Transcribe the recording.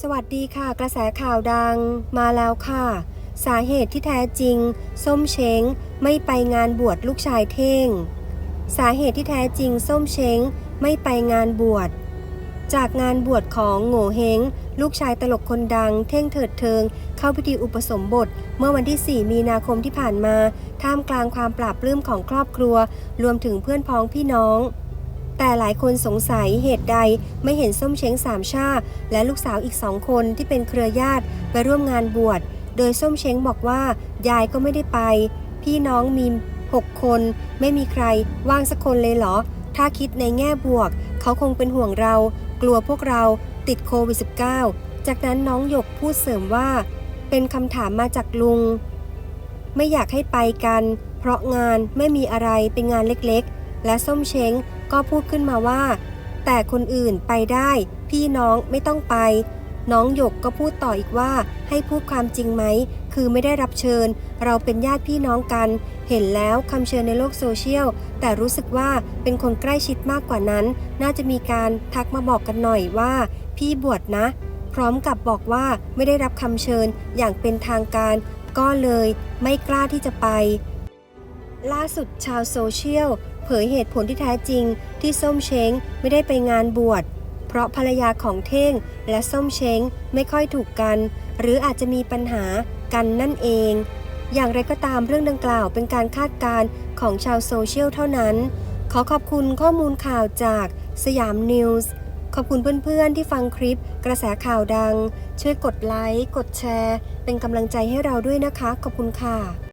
สวัสดีค่ะ กระแสข่าวดังมาแล้วค่ะ สาเหตุที่แท้จริง ส้มเช้งไม่ไปงานบวชลูกชายเท่ง สาเหตุที่แท้จริง ส้มเช้งไม่ไปงานบวชจากงานบวชของโง่เฮงลูกชายตลกคนดัง เท่งเถิดเทิง เข้าพิธีอุปสมบท เมื่อวันที่ 4 มีนาคมที่ผ่านมา ท่ามกลางความปราบปลื้มของครอบครัว รวมถึงเพื่อนพ้องพี่น้อง แต่หลายคนสงสัยเหตุใดไม่เห็นส้มเช้งสามชา และลูกสาวอีกสองคนที่เป็นเครือญาติไปร่วมงานบวช โดยส้มเช้งบอกว่ายายก็ไม่ได้ไป พี่น้องมี6คน ไม่มีใครว่างสักคนเลยเหรอ ถ้าคิดในแง่บวก เขาคงเป็นห่วงเรา กลัวพวกเราติดโควิด -19 จากนั้นน้องหยกพูดเสริมว่า เป็นคำถามมาจากลุง ไม่อยากให้ไปกัน เพราะงานไม่มีอะไรเป็นงานเล็กๆ และส้มเช้งก็พูดขึ้นมาว่า แต่คนอื่นไปได้ พี่น้องไม่ต้องไป น้องหยกก็พูดต่ออีกว่าให้พูดความจริงไหม คือไม่ได้รับเชิญ เราเป็นญาติพี่น้องกัน เห็นแล้วคำเชิญในโลกโซเชียล แต่รู้สึกว่าเป็นคนใกล้ชิดมากกว่านั้น น่าจะมีการทักมาบอกกันหน่อยว่า พี่บวชนะ พร้อมกับบอกว่าไม่ได้รับคำเชิญอย่างเป็นทางการ ก็เลยไม่กล้าที่จะไป ล่าสุดชาวโซเชียล เผยเหตุผลที่แท้จริงที่ส้มเช้งไม่ได้ไปงานบวช เพราะภรรยาของเท่งและส้มเช้งไม่ค่อยถูกกัน หรืออาจจะมีปัญหากันนั่นเอง อย่างไรก็ตามเรื่องดังกล่าวเป็นการคาดการณ์ของชาวโซเชียลเท่านั้น ขอขอบคุณข้อมูลข่าวจากสยามนิวส์ขอบคุณเพื่อนๆ ที่ฟังคลิปกระแสข่าวดัง ช่วยกดไลค์ กดแชร์ เป็นกำลังใจให้เราด้วยนะคะ ขอบคุณค่ะ